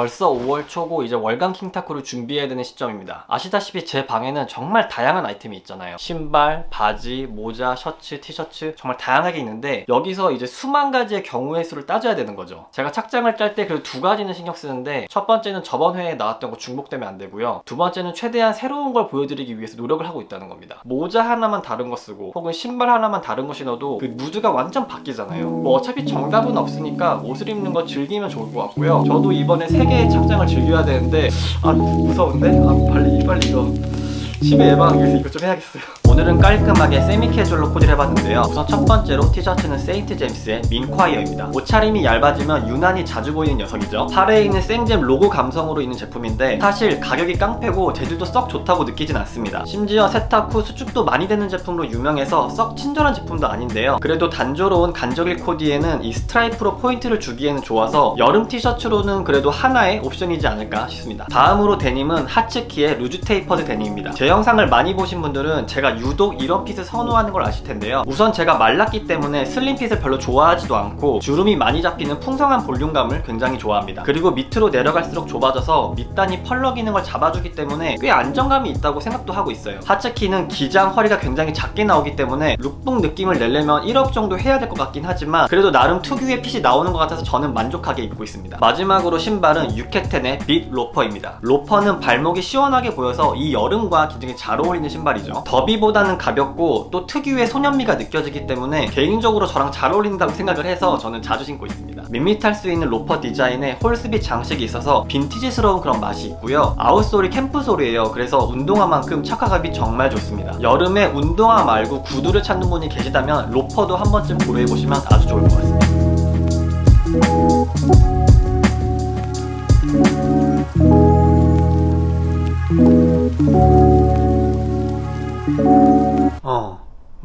벌써 5월 초고 이제 월간 킹타쿠를 준비해야 되는 시점입니다. 아시다시피 제 방에는 정말 다양한 아이템이 있잖아요. 신발, 바지, 모자, 셔츠, 티셔츠 정말 다양하게 있는데 여기서 이제 수만 가지의 경우의 수를 따져야 되는 거죠. 제가 착장을 짤 때그두 가지는 신경 쓰는데 첫 번째는 저번 회에 나왔던 거 중복되면 안 되고요. 두 번째는 최대한 새로운 걸 보여드리기 위해서 노력을 하고 있다는 겁니다. 모자 하나만 다른 거 쓰고 혹은 신발 하나만 다른 거 신어도 그 무드가 완전 바뀌잖아요. 뭐 어차피 정답은 없으니까 옷을 입는 거 즐기면 좋을 것 같고요. 저도 이번에 세 개의 착장을 즐겨야 되는데 아 무서운데? 아 빨리 빨리 이거 집에 예방하기 위해서 이거 좀 해야겠어요. 오늘은 깔끔하게 세미 캐주얼로 코디를 해봤는데요. 우선 첫 번째로 티셔츠는 세인트 제임스의 민콰이어입니다. 옷차림이 얇아지면 유난히 자주 보이는 녀석이죠. 팔에 있는 생잼 로고 감성으로 있는 제품인데 사실 가격이 깡패고 재질도 썩 좋다고 느끼진 않습니다. 심지어 세탁 후 수축도 많이 되는 제품으로 유명해서 썩 친절한 제품도 아닌데요. 그래도 단조로운 간적일 코디에는 이 스트라이프로 포인트를 주기에는 좋아서 여름 티셔츠로는 그래도 하나의 옵션이지 않을까 싶습니다. 다음으로 데님은 하츠키의 루즈 테이퍼드 데님입니다. 제 영상을 많이 보신 분들은 제가 유독 이런 핏을 선호하는 걸 아실 텐데요. 우선 제가 말랐기 때문에 슬림 핏을 별로 좋아하지도 않고 주름이 많이 잡히는 풍성한 볼륨감을 굉장히 좋아합니다. 그리고 밑으로 내려갈수록 좁아져서 밑단이 펄럭이는 걸 잡아주기 때문에 꽤 안정감이 있다고 생각도 하고 있어요. 하츠키는 기장 허리가 굉장히 작게 나오기 때문에 룩북 느낌을 내려면 1업 정도 해야 될 것 같긴 하지만 그래도 나름 특유의 핏이 나오는 것 같아서 저는 만족하게 입고 있습니다. 마지막으로 신발은 유케텐의 빛 로퍼입니다. 로퍼는 발목이 시원하게 보여서 이 여름과 굉장히 잘 어울리는 신발이죠. 더비보다는 가볍고 또 특유의 소년미가 느껴지기 때문에 개인적으로 저랑 잘 어울린다고 생각을 해서 저는 자주 신고 있습니다. 밋밋할 수 있는 로퍼 디자인에 홀스빗 장식이 있어서 빈티지스러운 그런 맛이 있고요. 아웃솔이 캠프솔이에요. 그래서 운동화만큼 착화감이 정말 좋습니다. 여름에 운동화 말고 구두를 찾는 분이 계시다면 로퍼도 한 번쯤 고려해보시면 아주 좋을 것 같습니다.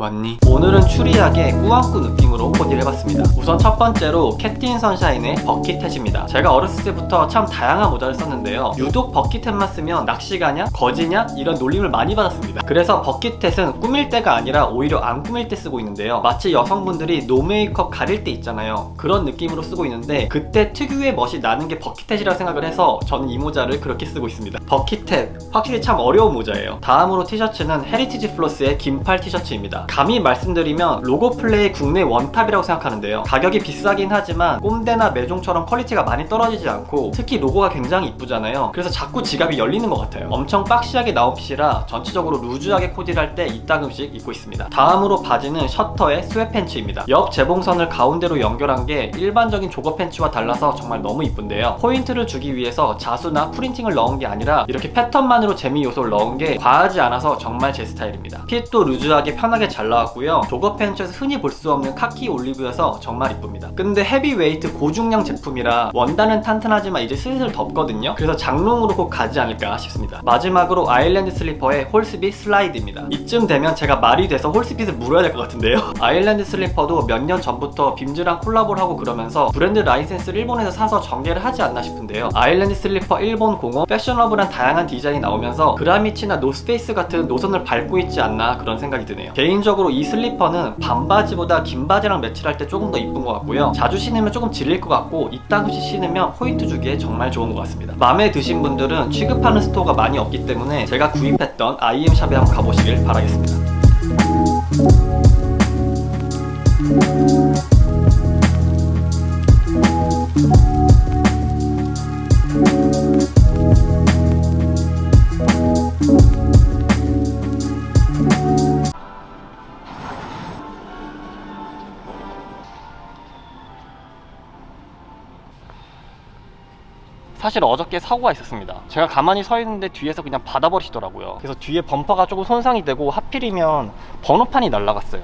왔니? 오늘은 추리하게 꾸안꾸 느낌으로 코디를 해봤습니다. 우선 첫 번째로 캣틴 선샤인의 버킷햇입니다. 제가 어렸을 때부터 참 다양한 모자를 썼는데요. 유독 버킷햇만 쓰면 낚시가냐? 거지냐? 이런 놀림을 많이 받았습니다. 그래서 버킷햇은 꾸밀 때가 아니라 오히려 안 꾸밀 때 쓰고 있는데요. 마치 여성분들이 노 메이크업 가릴 때 있잖아요. 그런 느낌으로 쓰고 있는데 그때 특유의 멋이 나는 게 버킷햇이라고 생각을 해서 저는 이 모자를 그렇게 쓰고 있습니다. 버킷햇 확실히 참 어려운 모자예요. 다음으로 티셔츠는 헤리티지 플러스의 긴팔 티셔츠입니다. 감히 말씀드리면 로고 플레이 국내 원탑이라고 생각하는데요. 가격이 비싸긴 하지만 꼼데나 메종처럼 퀄리티가 많이 떨어지지 않고 특히 로고가 굉장히 이쁘잖아요. 그래서 자꾸 지갑이 열리는 것 같아요. 엄청 박시하게 나온 핏이라 전체적으로 루즈하게 코디를 할 때 이따금씩 입고 있습니다. 다음으로 바지는 셔터의 스웨 팬츠입니다. 옆 재봉선을 가운데로 연결한 게 일반적인 조거 팬츠와 달라서 정말 너무 이쁜데요. 포인트를 주기 위해서 자수나 프린팅을 넣은 게 아니라 이렇게 패턴만으로 재미 요소를 넣은 게 과하지 않아서 정말 제 스타일입니다. 핏도 루즈하게 편하게 잘 나왔고요. 조거 팬츠에서 흔히 볼 수 없는 카키 올리브여서 정말 이쁩니다. 근데 헤비웨이트 고중량 제품이라 원단은 탄탄하지만 이제 슬슬 덥거든요. 그래서 장롱으로 꼭 가지 않을까 싶습니다. 마지막으로 아일랜드 슬리퍼의 홀스빗 슬라이드입니다. 이쯤 되면 제가 말이 돼서 홀스빗을 물어야 될 것 같은데요. 아일랜드 슬리퍼도 몇 년 전부터 빔즈랑 콜라보를 하고 그러면서 브랜드 라이센스를 일본에서 사서 전개를 하지 않나 싶은데요. 아일랜드 슬리퍼 일본 공업 패셔너블한 다양한 디자인이 나오면서 그라미치나 노스페이스 같은 노선을 밟고 있지 않나 그런 생각이 드네요. 개인적으로 이 슬리퍼는 반바지보다 긴 바지랑 매치할 때 조금 더 이쁜 것 같고요. 자주 신으면 조금 질릴 것 같고 이따금씩 신으면 포인트 주기에 정말 좋은 것 같습니다. 마음에 드신 분들은 취급하는 스토어가 많이 없기 때문에 제가 구입했던 IM샵에 한번 가보시길 바라겠습니다. 사실 어저께 사고가 있었습니다. 제가 가만히 서 있는데 뒤에서 그냥 받아버리시더라고요. 그래서 뒤에 범퍼가 조금 손상이 되고 하필이면 번호판이 날라갔어요.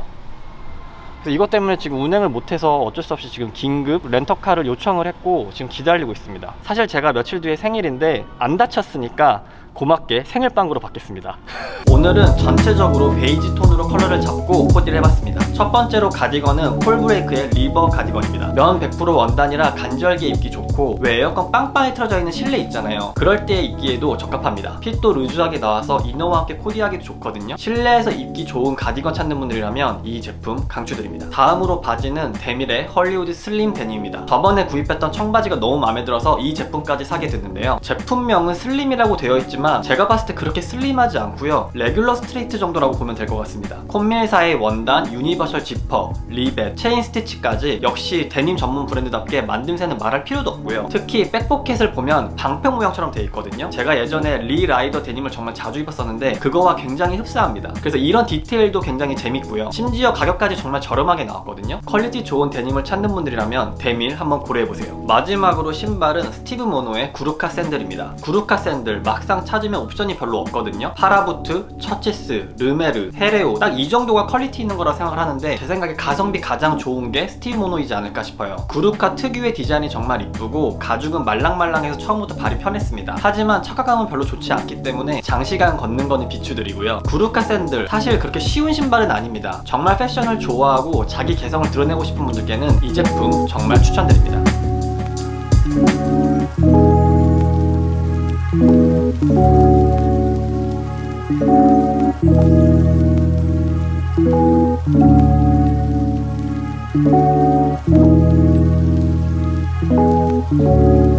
그래서 이것 때문에 지금 운행을 못해서 어쩔 수 없이 지금 긴급 렌터카를 요청을 했고 지금 기다리고 있습니다. 사실 제가 며칠 뒤에 생일인데 안 다쳤으니까 고맙게 생일빵으로 받겠습니다. 오늘은 전체적으로 베이지 톤으로 컬러를 잡고 코디를 해봤습니다. 첫 번째로 가디건은 폴브레이크의 리버 가디건입니다. 면 100% 원단이라 간절기에 입기 좋고 좋고 왜 에어컨 빵빵히 틀어져 있는 실내 있잖아요. 그럴 때 입기에도 적합합니다. 핏도 루즈하게 나와서 이너와 함께 코디하기도 좋거든요. 실내에서 입기 좋은 가디건 찾는 분들이라면 이 제품 강추드립니다. 다음으로 바지는 데밀의 헐리우드 슬림 데님입니다. 저번에 구입했던 청바지가 너무 마음에 들어서 이 제품까지 사게 됐는데요. 제품명은 슬림이라고 되어 있지만 제가 봤을 때 그렇게 슬림하지 않고요. 레귤러 스트레이트 정도라고 보면 될 것 같습니다. 콤밀사의 원단, 유니버셜 지퍼, 리벳, 체인 스티치까지 역시 데님 전문 브랜드답게 만듦새는 말할 필요도 없고요. 특히 백포켓을 보면 방패 모양처럼 되어 있거든요. 제가 예전에 리 라이더 데님을 정말 자주 입었었는데 그거와 굉장히 흡사합니다. 그래서 이런 디테일도 굉장히 재밌고요. 심지어 가격까지 정말 저렴하게 나왔거든요. 퀄리티 좋은 데님을 찾는 분들이라면 데밀 한번 고려해보세요. 마지막으로 신발은 스티브 모노의 구루카 샌들입니다. 구루카 샌들 막상 찾으면 옵션이 별로 없거든요. 파라부트, 처치스, 르메르, 헤레오 딱 이 정도가 퀄리티 있는 거라 생각을 하는데 제 생각에 가성비 가장 좋은 게 스티브 모노이지 않을까 싶어요. 구루카 특유의 디자인이 정말 이쁘고 가죽은 말랑말랑해서 처음부터 발이 편했습니다. 하지만 착화감은 별로 좋지 않기 때문에 장시간 걷는 거는 비추드리고요. 구루카 샌들 사실 그렇게 쉬운 신발은 아닙니다. 정말 패션을 좋아하고 자기 개성을 드러내고 싶은 분들께는 이 제품 정말 추천드립니다. Thank Thank you.